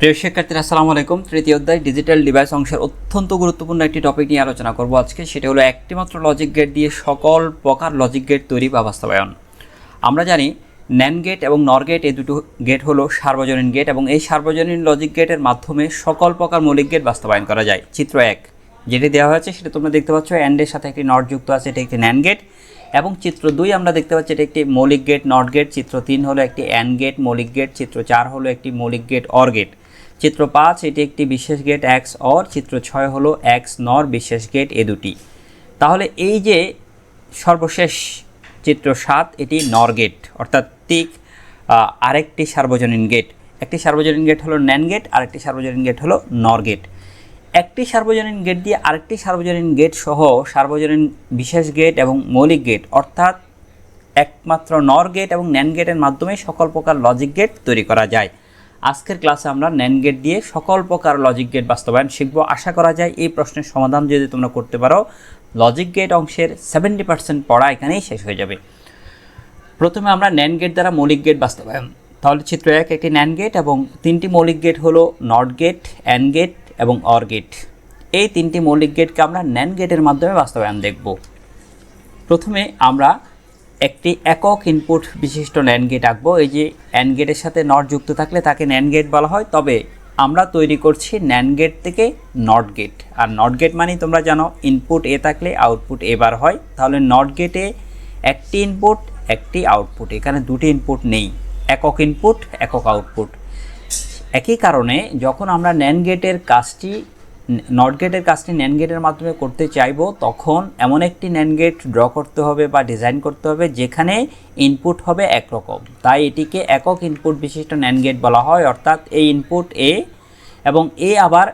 প্রিয় শিক্ষার্থীরা, আসসালামু আলাইকুম। তৃতীয় অধ্যায় ডিজিটাল ডিভাইস অংশের অত্যন্ত গুরুত্বপূর্ণ একটি টপিক নিয়ে আলোচনা করব আজকে। সেটা হলো একটিমাত্র লজিক গেট দিয়ে সকল প্রকার লজিক গেট তৈরি বা বাস্তবায়ন। আমরা জানি ন্যান গেট এবং নর গেট এই দুটো গেট হলো সার্বজনীন গেট এবং এই সার্বজনীন লজিক গেটের মাধ্যমে সকল প্রকার মৌলিক গেট বাস্তবায়ন করা যায়। চিত্র এক, যেটি দেওয়া হয়েছে সেটা তোমরা দেখতে পাচ্ছ অ্যান্ডের সাথে একটি নট যুক্ত আছে, এটি একটি ন্যান গেট এবং চিত্র দুই আমরা দেখতে পাচ্ছি এটা একটি মৌলিক গেট নট গেট চিত্র তিন হলো একটি অ্যান গেট মৌলিক গেট চিত্র চার হলো একটি মৌলিক গেট অর গেট চিত্র পাঁচ এটি একটি বিশেষ গেট এক্স অর চিত্র ছয় হলো এক্স নর বিশেষ গেট এ দুটি। তাহলে এই যে সর্বশেষ চিত্র সাত এটি নর গেট অর্থাৎ আহ, আরেকটি সার্বজনীন গেট একটি সার্বজনীন গেট হলো ন্যান গেট আরেকটি সার্বজনীন গেট হলো নর গেট একটি সার্বজনীন গেট দিয়ে আরেকটি সার্বজনীন গেট সহ সার্বজনীন বিশেষ গেট এবং মৌলিক গেট অর্থাৎ একমাত্র নর গেট এবং ন্যান গেটের মাধ্যমে সকল প্রকার লজিক গেট তৈরি করা যায়। আজকের ক্লাসে আমরা ন্যান গেট দিয়ে সকল প্রকার লজিক গেট বাস্তবায়ন শিখব। আশা করা যায় এই প্রশ্নের সমাধান যদি তোমরা করতে পারো লজিক গেট অংশের সেভেন্টি পার্সেন্ট পড়া এখানেই শেষ হয়ে যাবে। প্রথমে আমরা ন্যান গেট দ্বারা মৌলিক গেট বাস্তবায়ন। তাহলে চিত্র এক একটি ন্যান গেট এবং তিনটি মৌলিক গেট হলো নট গেট অ্যান গেট এবং অর গেট এই তিনটি মৌলিক গেটকে আমরা ন্যান গেটের মাধ্যমে বাস্তবায়ন দেখব। প্রথমে আমরা একটি একক ইনপুট বিশিষ্ট ন্যান গেট আঁকবো। এই যে অ্যান গেটের সাথে নট যুক্ত থাকলে তাকে ন্যান গেট বলা হয়। তবে আমরা তৈরি করছি ন্যান গেট থেকে নট গেট আর নট গেট মানে তোমরা জানো ইনপুট এ থাকলে আউটপুট এ বার হয়। তাহলে নট গেটে একটি ইনপুট একটি আউটপুট এখানে দুটি ইনপুট নেই। একক ইনপুট একক আউটপুট একই কারণে যখন আমরা ন্যান গেটের কাজটি নট গেটের কাজটি ন্যান গেটের মাধ্যমে করতে চাইব, তখন এমন একটি ন্যান গেট ড্র করতে হবে বা ডিজাইন করতে হবে যেখানে ইনপুট হবে একরকম। তাই এটিকে একক ইনপুট বিশিষ্ট ন্যান গেট বলা হয়, অর্থাৎ এই ইনপুট এ এবং এ আবার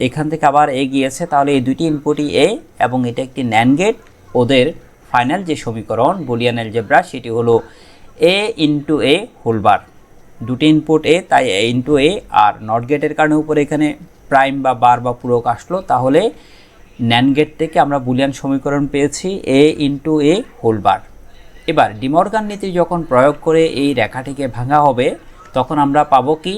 এখান থেকে আবার এ গিয়েছে তাহলে এই দুটি ইনপুটই এ এবং এটা একটি ন্যান গেট ওদের ফাইনাল যে সমীকরণ বুলিয়ান অ্যালজেব্রা সেটি হলো A into A whole bar দুটি ইনপুট এ তাই A into A are not গেটের কারণে উপরে এখানে প্রাইম বা বার বা পূরক আসলো, তাহলে ন্যান গেট থেকে আমরা বুলিয়ান সমীকরণ পেয়েছি এ ইন্টু এ হোল বার এবার ডিমর্গান নীতি যখন প্রয়োগ করে এই রেখাটিকে ভাঙা হবে, তখন আমরা পাবো কি?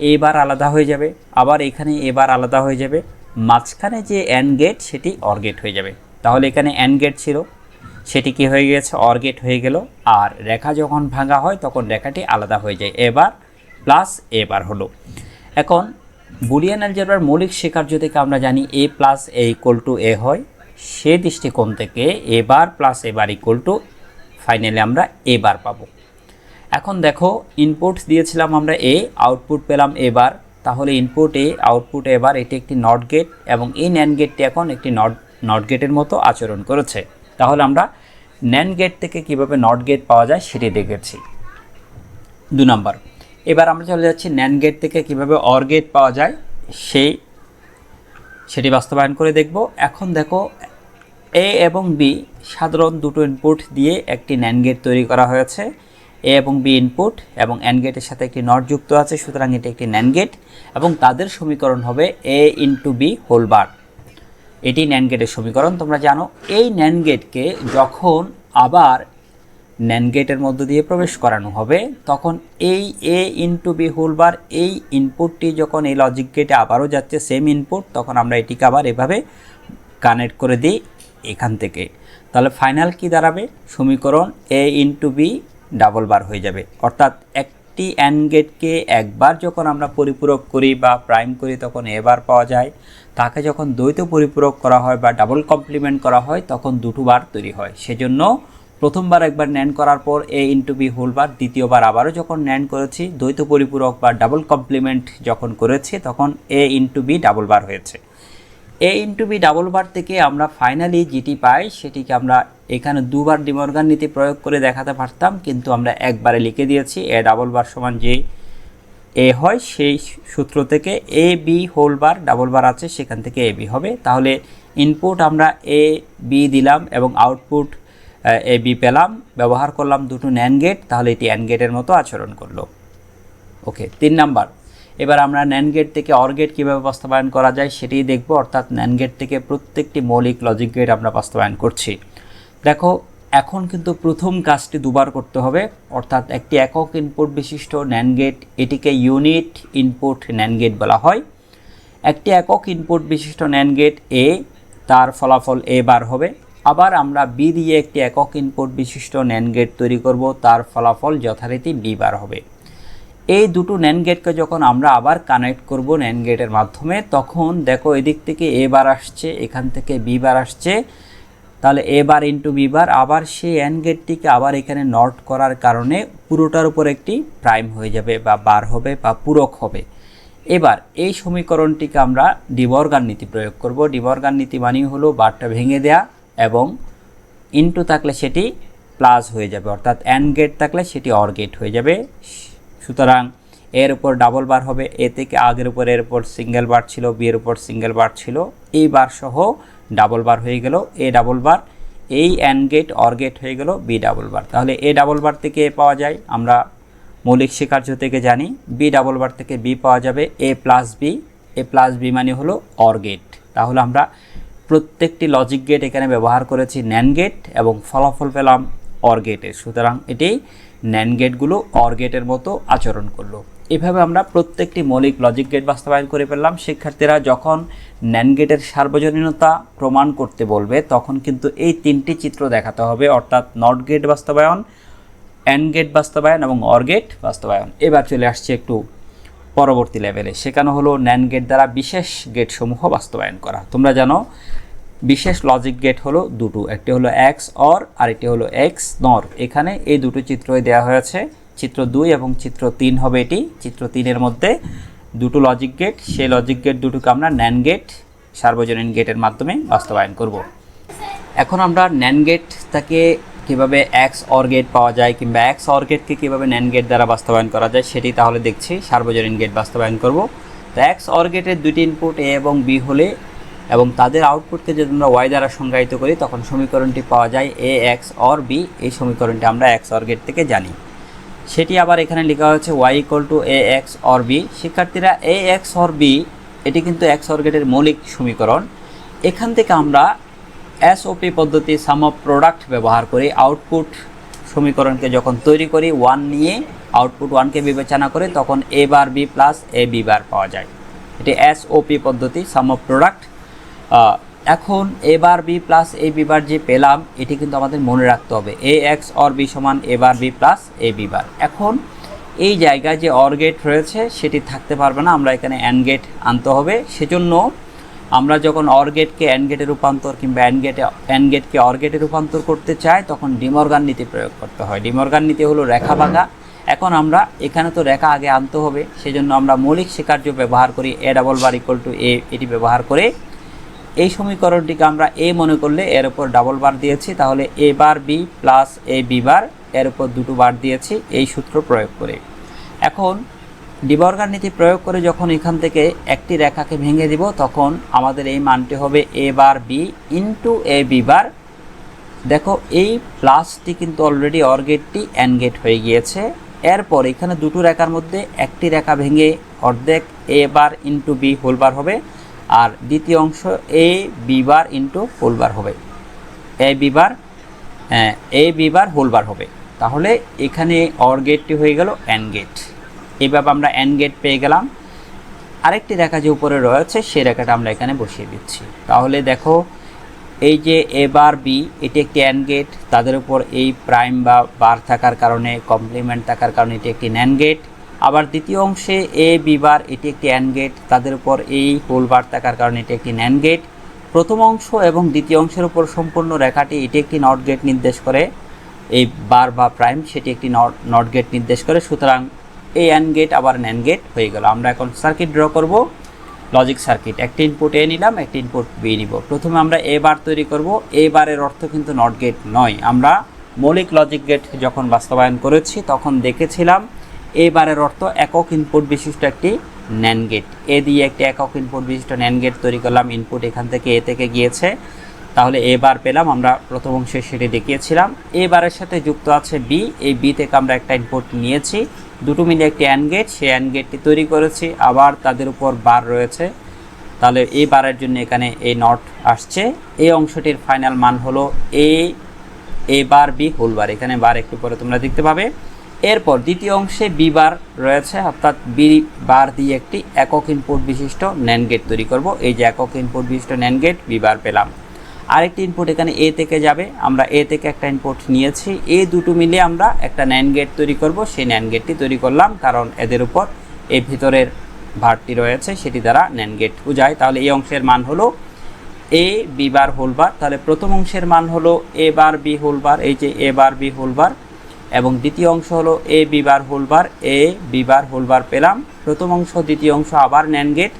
এ বার আলাদা হয়ে যাবে, আবার এখানে এবার আলাদা হয়ে যাবে। মাঝখানে যে অ্যান গেট সেটি অর গেট হয়ে যাবে। তাহলে এখানে অ্যান গেট ছিল। সেটি কি হয়ে গেছে? অর গেট হয়ে গেল। আর রেখা যখন ভাঙা হয়, তখন রেখাটি আলাদা হয়ে যায়। এবার প্লাস এবার হলো। এখন বুলিয়ান অ্যালজেব্রার মৌলিক স্বীকার্য থেকে আমরা জানি A plus A equal to A হয়। সে দৃষ্টিকোণ থেকে A bar plus A bar equal to finally আমরা এ বার পাবো। এখন দেখো ইনপুট দিয়েছিলাম আমরা এ আউটপুট পেলাম এ বার। তাহলে ইনপুট এ আউটপুট এ বার, এটি একটি নট গেট এবং এই ন্যান গেটটি এখন একটি নট নট গেটের মতো আচরণ করেছে। তাহলে আমরা ন্যান গেট থেকে কীভাবে নট গেট পাওয়া যায় সেটি দেখেছি। দু নম্বর। এবার আমরা চলে যাচ্ছি ন্যান গেট থেকে কীভাবে অর গেট পাওয়া যায়, সেই, সেটি বাস্তবায়ন করে দেখব। এখন দেখো এ এবং বি সাধারণ দুটো ইনপুট দিয়ে একটি ন্যান গেট তৈরি করা হয়েছে। এ এবং বি ইনপুট এবং অ্যান গেটের সাথে একটি নট যুক্ত আছে, সুতরাং এটি একটি ন্যান গেট এবং তাদের সমীকরণ হবে A into B whole bar এটি ন্যান গেটের সমীকরণ, তোমরা জানো। এই ন্যান গেটকে যখন আবার ন্যান গেটের মধ্য দিয়ে প্রবেশ করানো হবে, তখন এই A into B whole bar এই ইনপুটটি যখন এই লজিক গেটে আবারও যাচ্ছে সেম ইনপুট তখন আমরা এটিকে আবার এভাবে কানেক্ট করে দিই এখান থেকে। তাহলে ফাইনাল কি দাঁড়াবে? সমীকরণ A into B double bar হয়ে যাবে। অর্থাৎ একটি অ্যান গেটকে একবার যখন আমরা পরিপূরক করি বা প্রাইম করি, তখন এবার পাওয়া যায়। তাকে যখন দ্বৈত পরিপূরক করা হয় বা ডাবল কমপ্লিমেন্ট করা হয়, তখন দুটো বার তৈরি হয়। সেজন্য প্রথমবার একবার ন্যান করার পর A into B whole bar দ্বিতীয়বার আবারও যখন ন্যান করেছি, দ্বৈত পরিপূরক বা ডাবল কমপ্লিমেন্ট যখন করেছি, তখন A into B double bar হয়েছে। A into B double bar থেকে আমরা ফাইনালি যেটি পাই, সেটিকে আমরা এখানে দুবার ডিমর্গান নীতি প্রয়োগ করে দেখাতে পারতাম, কিন্তু আমরা একবারে লিখে দিয়েছি এ ডাবল বার সমান যে এ হয়, সেই সূত্র থেকে A B whole bar double bar আছে, সেখান থেকে এ বি হবে। তাহলে ইনপুট আমরা এ বি দিলাম এবং আউটপুট এ বি পেলাম, ব্যবহার করলাম দুটো ন্যান গেট তাহলে এটি অ্যান গেটের মতো আচরণ করল। ওকে তিন নাম্বার। এবার আমরা ন্যান গেট থেকে অর গেট কীভাবে বাস্তবায়ন করা যায় সেটিই দেখব, অর্থাৎ ন্যান গেট থেকে প্রত্যেকটি মৌলিক লজিক গেট আমরা বাস্তবায়ন করছি। দেখো, এখন কিন্তু প্রথম কাজটি দুবার করতে হবে, অর্থাৎ একটি একক ইনপুট বিশিষ্ট ন্যান্ড গেট এটিকে ইউনিট ইনপুট ন্যান্ড গেট বলা হয়। একটি একক ইনপুট বিশিষ্ট ন্যান্ড গেট এ তার ফলাফল এ বার হবে। আবার আমরা বি দিয়ে একটি একক ইনপুট বিশিষ্ট ন্যান্ড গেট তৈরি করব, তার ফলাফল যথারীতি বি বার হবে। এই দুটো ন্যান্ড গেটকে যখন আমরা আবার কানেক্ট করব ন্যান্ড গেটের মাধ্যমে, তখন দেখো এদিক থেকে এ বার আসছে, এখান থেকে বি বার আসছে, তাহলে এ বার ইন্টু বি বার, আবার সেই অ্যান্ড গেটটিকে আবার এখানে নট করার কারণে পুরোটার উপর একটি প্রাইম হয়ে যাবে, বা বার হবে, বা পূরক হবে। এবার এই সমীকরণটিকে আমরা ডিবর্গান নীতি প্রয়োগ করব। ডিবর্গান নীতি মানেই হলো বারটা ভেঙে দেয়া। এবং ইনটু থাকলে সেটি প্লাস হয়ে যাবে, অর্থাৎ অ্যান্ড গেট থাকলে সেটি অর গেট হয়ে যাবে। সুতরাং এর উপর ডাবল বার হবে, এ থেকে আগের উপর এর উপর সিঙ্গেল বার ছিল বি এর উপর সিঙ্গেল বার ছিল, এই বার সহ ডাবল বার হয়ে গেল এ ডাবল বার এই অ্যান্ড গেট অর গেট হয়ে গেল বি ডাবল বার তাহলে এ ডাবল বার থেকে এ পাওয়া যায়, আমরা মৌলিক শিকার্য থেকে জানি বি ডাবল বার থেকে বি পাওয়া যাবে A plus B A plus B মানে হলো অর গেট তাহলে আমরা প্রত্যেকটি লজিক গেট এখানে ব্যবহার করেছি ন্যান গেট এবং ফলাফল পেলাম অর গেটের সুতরাং এটি ন্যান গেটগুলো অর গেটের মতো আচরণ করল। এভাবে আমরা প্রত্যেকটি মৌলিক লজিক গেট বাস্তবায়ন করে ফেললাম। শিক্ষার্থীরা যখন ন্যান গেটের সার্বজনীনতা প্রমাণ করতে বলবে, তখন কিন্তু এই তিনটি চিত্র দেখাতে হবে, অর্থাৎ নট গেট বাস্তবায়ন অ্যান্ড গেট বাস্তবায়ন এবং অর গেট বাস্তবায়ন। এবার চলে আসছে একটু পরবর্তী লেভেলে সেখানে হলো ন্যান গেট দ্বারা বিশেষ গেটসমূহ বাস্তবায়ন করা। তোমরা জানো বিশেষ লজিক গেট হলো দুটো, একটি হলো এক্স অর আর একটি হলো এক্স নর এখানে এই দুটো চিত্রই দেওয়া হয়েছে। চিত্র দুই এবং চিত্র তিন হবে এটি। চিত্র তিনের মধ্যে দুটো লজিক গেট সেই লজিক গেট দুটোকে আমরা ন্যান গেট সার্বজনীন গেটের মাধ্যমে বাস্তবায়ন করব। এখন আমরা ন্যান গেট তাকে কীভাবে এক্স অর গেট পাওয়া যায় কিংবা এক্স অর গেটকে কীভাবে ন্যান গেট দ্বারা বাস্তবায়ন করা যায় সেটি তাহলে দেখছি। সার্বজনীন গেট বাস্তবায়ন করব। তো এক্স অর গেটের দুটি ইনপুট এ এবং বি হলে এবং তাদের আউটপুটকে যদি আমরা ওয়াই দ্বারা সংজ্ঞায়িত করি, তখন সমীকরণটি পাওয়া যায় এ এক্স অর বি এই সমীকরণটি আমরা এক্স অর গেট থেকে জানি। সেটি আবার এখানে লেখা হয়েছে Y equal to A X or B শিক্ষার্থীরা এ এক্স অর বি এটি কিন্তু এক্স অর গেটের মৌলিক সমীকরণ। এখান থেকে আমরা এসওপি পদ্ধতি সাম অফ প্রোডাক্ট ব্যবহার করি আউটপুট সমীকরণকে যখন তৈরি করি ওয়ান নিয়ে আউটপুট ওয়ানকে বিবেচনা করে, তখন A bar B plus A B bar পাওয়া যায়। এটি এসওপি পদ্ধতি সাম অফ প্রোডাক্ট এখন A bar B plus A B bar যে পেলাম, এটি কিন্তু আমাদের মনে রাখতে হবে। এ এক্স অর বি সমান A bar B plus A B bar এখন এই জায়গায় যে অর গেট রয়েছে, সেটি থাকতে পারবে না। আমরা এখানে অ্যান গেট আনতে হবে। সেজন্য আমরা যখন অর গেটকে অ্যান গেটে রূপান্তর কিংবা অ্যান গেটে অ্যান গেটকে অর রূপান্তর করতে চাই, তখন ডিমর্গান নীতি প্রয়োগ করতে হয়। ডিমর্গান নীতি হলো রেখা বাঁকা এখন আমরা এখানে তো রেখা আগে আনতে হবে, সেজন্য আমরা মৌলিক স্বীকার্য ব্যবহার করি A double bar equal to A এটি ব্যবহার করে এই সমীকরণটিকে আমরা এ মনে করলে এর উপর ডাবল বার দিয়েছি, তাহলে A bar B plus A B bar এর উপর দুটো বার দিয়েছি, এই সূত্র প্রয়োগ করে। এখন ডিবর্গার নীতি প্রয়োগ করে যখন এখান থেকে একটি রেখাকে ভেঙে দিব, তখন আমাদের এই মানটি হবে A bar B into A B bar দেখো, এই প্লাসটি কিন্তু অলরেডি অর গেটটি অ্যান গেট হয়ে গিয়েছে। এরপর এখানে দুটো রেখার মধ্যে একটি রেখা ভেঙে অর্ধেক A bar into B whole bar হবে। আর দ্বিতীয় অংশ A B bar into whole bar হবে। A B bar A B bar whole হবে। তাহলে এখানে অর গেটটি হয়ে গেল অ্যান গেট এইভাবে আমরা অ্যান গেট পেয়ে গেলাম। আরেকটি রেখা যে উপরে রয়েছে, সেই রেখাটা আমরা এখানে বসিয়ে দিচ্ছি। তাহলে দেখো, এই যে এ বার বি এটি একটি অ্যান গেট তাদের উপর এই প্রাইম বা বার থাকার কারণে কমপ্লিমেন্ট থাকার কারণে এটি একটি ন্যান গেট আবার দ্বিতীয় অংশে এ বি বার এটি একটি অ্যান গেট তাদের উপর এই হোল বার থাকার কারণে এটি একটি ন্যান গেট প্রথম অংশ এবং দ্বিতীয় অংশের উপর সম্পূর্ণ রেখাটি এটি একটি নট গেট নির্দেশ করে। এই বার বা প্রাইম সেটি একটি নট গেট নির্দেশ করে। সুতরাং এই অ্যান গেট আবার ন্যান গেট হয়ে গেল। আমরা এখন সার্কিট ড্র করব। লজিক সার্কিট একটি ইনপুট এ নিলাম, একটি ইনপুট বি নিব। প্রথমে আমরা এ বার তৈরি করব। এ বারের অর্থ কিন্তু নট গেট নয়। আমরা মৌলিক লজিক গেট যখন বাস্তবায়ন করেছি, তখন দেখেছিলাম এ বারের অর্থ একক ইনপুট বিশিষ্ট একটি ন্যান গেট এ দিয়ে একটি একক ইনপুট বিশিষ্ট ন্যান গেট তৈরি করলাম ইনপুট এখান থেকে এ থেকে গিয়েছে। তাহলে এ বার পেলাম, আমরা প্রথম অংশে সেটি দেখিয়েছিলাম। এ বারের সাথে যুক্ত আছে বি এই বি থেকে আমরা একটা ইনপুট নিয়েছি। দুটো মিলে একটি অ্যান গেট সেই অ্যান গেটটি তৈরি করেছি। আবার তাদের উপর বার রয়েছে। তাহলে এই বারের জন্য এখানে এই নট আসছে। এই অংশটির ফাইনাল মান হলো এ এ বার বি হোল বার। এখানে বার একটু পরে তোমরা দেখতে পাবে। এরপর দ্বিতীয় অংশে বি বার রয়েছে, অর্থাৎ বি বার দিয়ে একটি একক ইনপুট বিশিষ্ট ন্যান গেট তৈরি করব। এই যে একক ইনপুট বিশিষ্ট ন্যান গেট বি বার পেলাম। আরেকটি ইনপুট এখানে এ থেকে যাবে। আমরা এ থেকে একটা ইনপুট নিয়েছি। এ দুটো মিলে আমরা একটা ন্যান গেট তৈরি করব। সেই ন্যান গেটটি তৈরি করলাম কারণ এদের উপর এই ভিতরের ভারটি রয়েছে, সেটি দ্বারা ন্যান গেট বোঝায়। তাহলে এই অংশের মান হলো এ বি বার হোল বার তাহলে প্রথম অংশের মান হলো এ বার বি হোল বার এই যে এ বার বি হোল বার এবং দ্বিতীয় অংশ হলো এ বি বার এ বি বার পেলাম। প্রথম অংশ, দ্বিতীয় অংশ আবার ন্যান গেট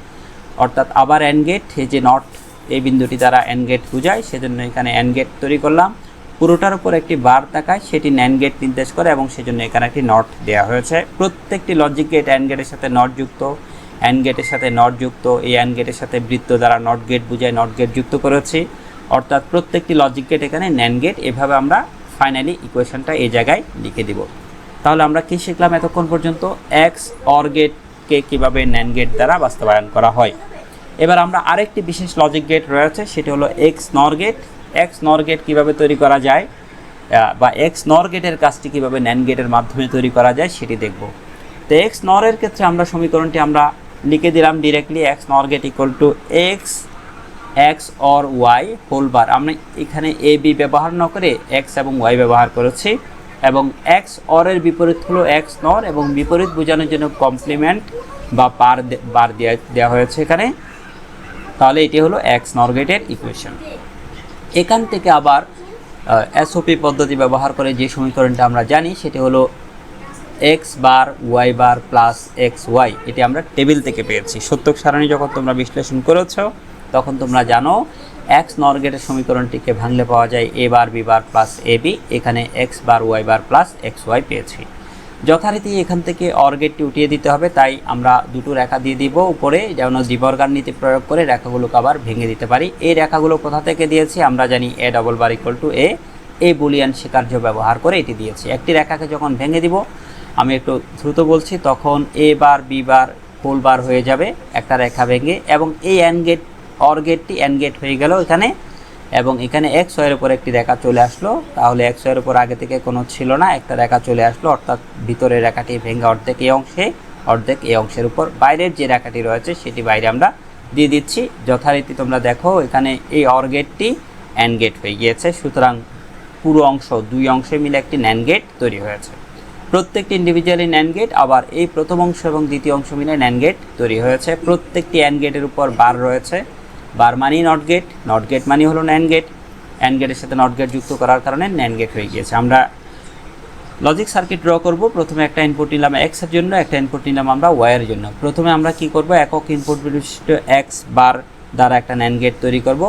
অর্থাৎ আবার অ্যান গেট এই যে নট এই বিন্দুটি দ্বারা অ্যান গেট বোঝায়, সেজন্য এখানে অ্যান গেট তৈরি করলাম। পুরোটার উপর একটি বার দেখায় সেটি ন্যান গেট নির্দেশ করে এবং সেজন্য এখানে একটি নট দেওয়া হয়েছে। প্রত্যেকটি লজিক গেট অ্যান গেটের সাথে নট যুক্ত। অ্যান গেটের সাথে নট যুক্ত, এই অ্যান গেটের সাথে বৃত্ত দ্বারা নট গেট বুঝায় নট গেট যুক্ত করেছি। অর্থাৎ প্রত্যেকটি লজিক গেট এখানে ন্যান গেট এভাবে আমরা ফাইনালি ইকুয়েশনটা এই জায়গায় লিখে দিব। তাহলে আমরা কি শিখলাম এতক্ষণ পর্যন্ত? এক্স অর গেটকে কীভাবে ন্যান গেট দ্বারা বাস্তবায়ন করা হয়? এবার আমরা আরেকটি বিশেষ লজিক গেট রয়েছে, সেটি হলো x nor get x nor gate কীভাবে তৈরি করা যায়? বা এক্স নর গেটের কাজটি কীভাবে ন্যান গেটের মাধ্যমে তৈরি করা যায় সেটি দেখব। তো এক্স নরের ক্ষেত্রে আমরা সমীকরণটি আমরা লিখে দিলাম directly X nor gate equal to X X or Y whole bar আমরা এখানে এ বি ব্যবহার না করে এক্স এবং ওয়াই ব্যবহার করেছি। এবং এক্স অরের বিপরীত হলো এক্স নর এবং বিপরীত বোঝানোর জন্য কমপ্লিমেন্ট বা পার বার দেওয়া দেওয়া হয়েছে এখানে। তাহলে এটি হলো এক্স নর গেটের ইকুয়েশন এখান থেকে আবার এসওপি পদ্ধতি ব্যবহার করে যে সমীকরণটা আমরা জানি, সেটি হলো X bar Y bar plus X Y এটি আমরা টেবিল থেকে পেয়েছি। সত্যক সারণী যখন তোমরা বিশ্লেষণ করেছ তখন তোমরা জানো এক্স নর গেটের সমীকরণটিকে ভাঙলে পাওয়া যায় A bar B bar plus A B এখানে X bar Y bar plus X Y পেয়েছি। যথারীতি এখান থেকে অর গেটটি উঠিয়ে দিতে হবে, তাই আমরা দুটো রেখা দিয়ে দিব উপরে, যেন দ্বিবর্গার নীতি প্রয়োগ করে রেখাগুলোকে আবার ভেঙে দিতে পারি। এই রেখাগুলো কোথা থেকে দিয়েছি? আমরা জানি A double bar equal to A A Boolean স্বীকার্য ব্যবহার করে এটি দিয়েছি। একটি রেখাকে যখন ভেঙে দিব, আমি একটু দ্রুত বলছি, তখন A bar B bar whole বার হয়ে যাবে, একটা রেখা ভেঙে, এবং এই অ্যান গেট অর গেটটি অ্যান গেট হয়ে গেল এখানে। এবং এখানে এক্স ওয়ের উপর একটি রেখা চলে আসলো। তাহলে এক্স ওয়ের উপর আগে থেকে কোনো ছিল না, একটা রেখা চলে আসলো। অর্থাৎ ভিতরের রেখাটি ভেঙে অর্ধেক এই অংশে, অর্ধেক এই অংশের উপর। বাইরের যে রেখাটি রয়েছে, সেটি বাইরে আমরা দিয়ে দিচ্ছি। যথারীতি তোমরা দেখো, এখানে এই অর গেটটি অ্যান গেট হয়ে গিয়েছে। সুতরাং পুরো অংশ, দুই অংশে মিলে একটি ন্যান গেট তৈরি হয়েছে। প্রত্যেকটি ইন্ডিভিজুয়ালি ন্যান গেট আবার এই প্রথম অংশ এবং দ্বিতীয় অংশ মিলে ন্যান গেট তৈরি হয়েছে। প্রত্যেকটি অ্যান গেটের উপর বার রয়েছে। বার মানি নট গেট নট গেট মানি হলো ন্যান গেট অ্যান গেটের সাথে নট গেট যুক্ত করার কারণে ন্যান গেট হয়ে গিয়েছে। আমরা লজিক সার্কিট ড্র করব। প্রথমে একটা ইনপুট নিলাম এক্সের জন্য, একটা ইনপুট নিলাম আমরা ওয়াই এর জন্য। প্রথমে আমরা কি করব? একক ইনপুট বিশিষ্ট এক্স বার দ্বারা একটা ন্যান গেট তৈরি করব।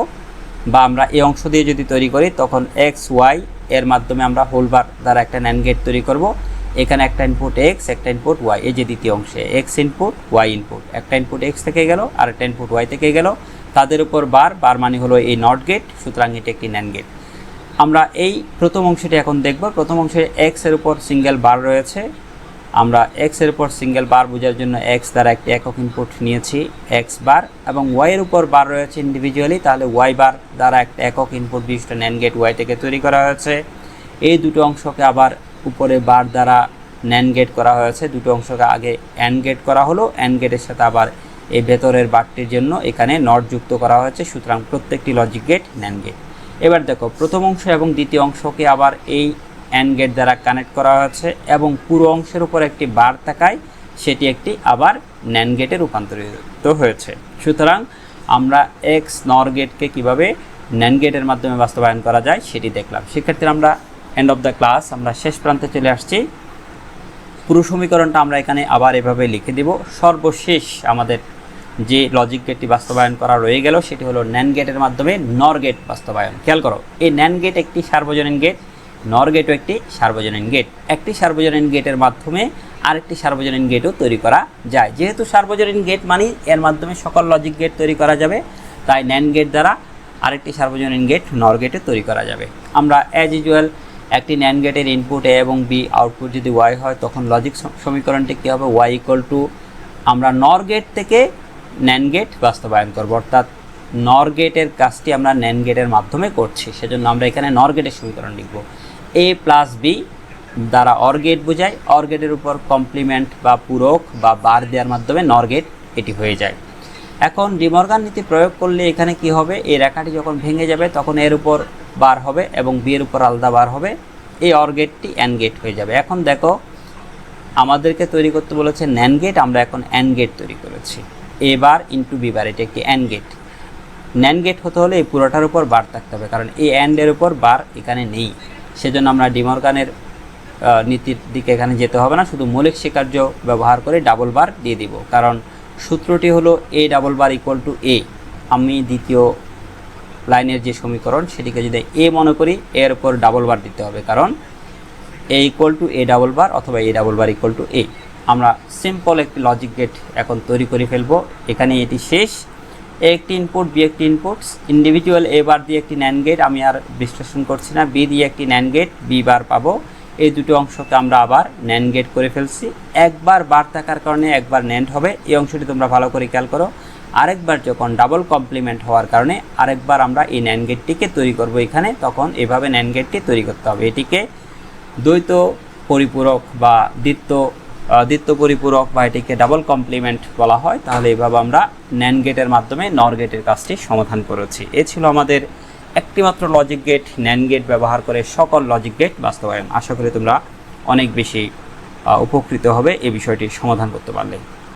বা আমরা এই অংশ দিয়ে যদি তৈরি করি, তখন এক্স ওয়াই এর মাধ্যমে আমরা হোল বার দ্বারা একটা ন্যান গেট তৈরি করব। এখানে একটা ইনপুট এক্স একটা ইনপুট ওয়াই এই যে দ্বিতীয় অংশে এক্স ইনপুট ওয়াই ইনপুট একটা ইনপুট এক্স থেকে গেল আর একটা ইনপুট ওয়াই থেকে গেল। তাদের উপর বার বার মানে হলো এই নট গেট সুতরাং এটি একটি ন্যান গেট আমরা এই প্রথম অংশটি এখন দেখব। প্রথম অংশে এক্সের উপর সিঙ্গেল বার রয়েছে। আমরা এক্সের উপর সিঙ্গেল বার বোঝার জন্য এক্স দ্বারা একটি একক ইনপুট নিয়েছি। এক্স বার এবং ওয়াই এর উপর বার রয়েছে ইন্ডিভিজুয়ালি তাহলে ওয়াই বার দ্বারা একটা একক ইনপুট বিশিষ্ট ন্যান গেট ওয়াই থেকে তৈরি করা হয়েছে। এই দুটো অংশকে আবার উপরে বার দ্বারা ন্যান গেট করা হয়েছে। দুটো অংশকে আগে অ্যান গেট করা হলো। অ্যান গেটের সাথে আবার এই ভেতরের বারটির জন্য এখানে নট যুক্ত করা হয়েছে, সুতরাং প্রত্যেকটি লজিক গেট ন্যান গেট এবার দেখো, প্রথম অংশ এবং দ্বিতীয় অংশকে আবার এই অ্যান গেট দ্বারা কানেক্ট করা হয়েছে এবং পুরো অংশের উপর একটি বার থাকায় সেটি একটি আবার ন্যান গেটে রূপান্তরিত হয়েছে। সুতরাং আমরা এক্স নর গেটকে কীভাবে ন্যান গেটের মাধ্যমে বাস্তবায়ন করা যায় সেটি দেখলাম। সেক্ষেত্রে আমরা এন্ড অফ দ্য ক্লাস আমরা শেষ প্রান্তে চলে আসছি। পুরো সমীকরণটা আমরা এখানে আবার এভাবে লিখে দিব। সর্বশেষ আমাদের যে লজিক গেটটি বাস্তবায়ন করা রয়ে গেল, সেটি হলো ন্যান গেটের মাধ্যমে নর গেট বাস্তবায়ন। খেয়াল করো, এই ন্যান গেট একটি সার্বজনীন গেট নর গেটও একটি সার্বজনীন গেট একটি সার্বজনীন গেটের মাধ্যমে আরেকটি সার্বজনীন গেটও তৈরি করা যায়। যেহেতু সার্বজনীন গেট মানে এর মাধ্যমে সকল লজিক গেট তৈরি করা যাবে, তাই ন্যান গেট দ্বারা আরেকটি সার্বজনীন গেট নর গেটে তৈরি করা যাবে। আমরা অ্যাজ ইউজুয়াল একটি ন্যান গেটের ইনপুট এ এবং বি আউটপুট যদি ওয়াই হয়, তখন লজিক সমীকরণটি কী হবে? ওয়াই ইকুয়াল টু আমরা নর গেট থেকে ন্যান গেট বাস্তবায়ন করব। অর্থাৎ নর গেটের কাজটি আমরা ন্যান গেটের মাধ্যমে করছি। সেজন্য আমরা এখানে নর গেটের সমীকরণ লিখব। এ প্লাস বি দ্বারা অর গেট বোঝায়। অর গেটের উপর কমপ্লিমেন্ট বা পূরক বা বার দেওয়ার মাধ্যমে নর গেট এটি হয়ে যায়। এখন ডিমর্গান নীতি প্রয়োগ করলে এখানে কি হবে? এই রেখাটি যখন ভেঙে যাবে, তখন এর উপর বার হবে এবং বি এর উপর আলাদা বার হবে। এই অর গেটটি অ্যান গেট হয়ে যাবে। এখন দেখো, আমাদেরকে তৈরি করতে বলেছে ন্যান গেট আমরা এখন অ্যান গেট তৈরি করেছি। এ বার ইন্টু বি বার এটি একটি অ্যান গেট ন্যান গেট হতে হলে এই পুরোটার উপর বার থাকতে হবে কারণ এই অ্যান্ডের উপর বার এখানে নেই। সেজন্য আমরা ডিমর্গানের আহ, নীতির দিকে এখানে যেতে হবে না শুধু মৌলিক স্বীকার্য ব্যবহার করে ডাবল বার দিয়ে দিব। কারণ সূত্রটি হলো A double bar equal to A আমি দ্বিতীয় লাইনের যে সমীকরণ সেটিকে যদি এ মনে করি এর উপর ডাবল বার দিতে হবে কারণ A equal to A double bar অথবা A double bar equal to A আমরা সিম্পল একটি লজিক গেট এখন তৈরি করে ফেলব। এখানে এটি শেষ। এ একটি ইনপুট বি একটি ইনপুটস ইন্ডিভিজুয়াল এ বার দিয়ে একটি ন্যান গেট আমি আর বিশ্লেষণ করছি না। বি দিয়ে একটি ন্যান গেট বি বার পাবো। এই দুটো অংশকে আমরা আবার ন্যান গেট করে ফেলছি। একবার বার থাকার কারণে একবার ন্যান্ড হবে। এই অংশটি তোমরা ভালো করে খেয়াল করো। আরেকবার যখন ডাবল কমপ্লিমেন্ট হওয়ার কারণে আরেকবার আমরা এই ন্যান গেটটিকে তৈরি করব এখানে, তখন এভাবে ন্যান গেটটি তৈরি করতে হবে। এটিকে দ্বৈত, পরিপূরক বা দ্বিত্ব দ্বিত্ব পরিপূরক বা এটিকে ডাবল কমপ্লিমেন্ট বলা হয়, তাহলে এইভাবে আমরা ন্যান গেটের মাধ্যমে নর গেটের কাজটি সমাধান করেছি। এ ছিল আমাদের একটিমাত্র লজিক গেট ন্যান গেট ব্যবহার করে সকল লজিক গেট বাস্তবায়ন। আশা করি তোমরা অনেক বেশি উপকৃত হবে এই বিষয়টি সমাধান করতে পারলে।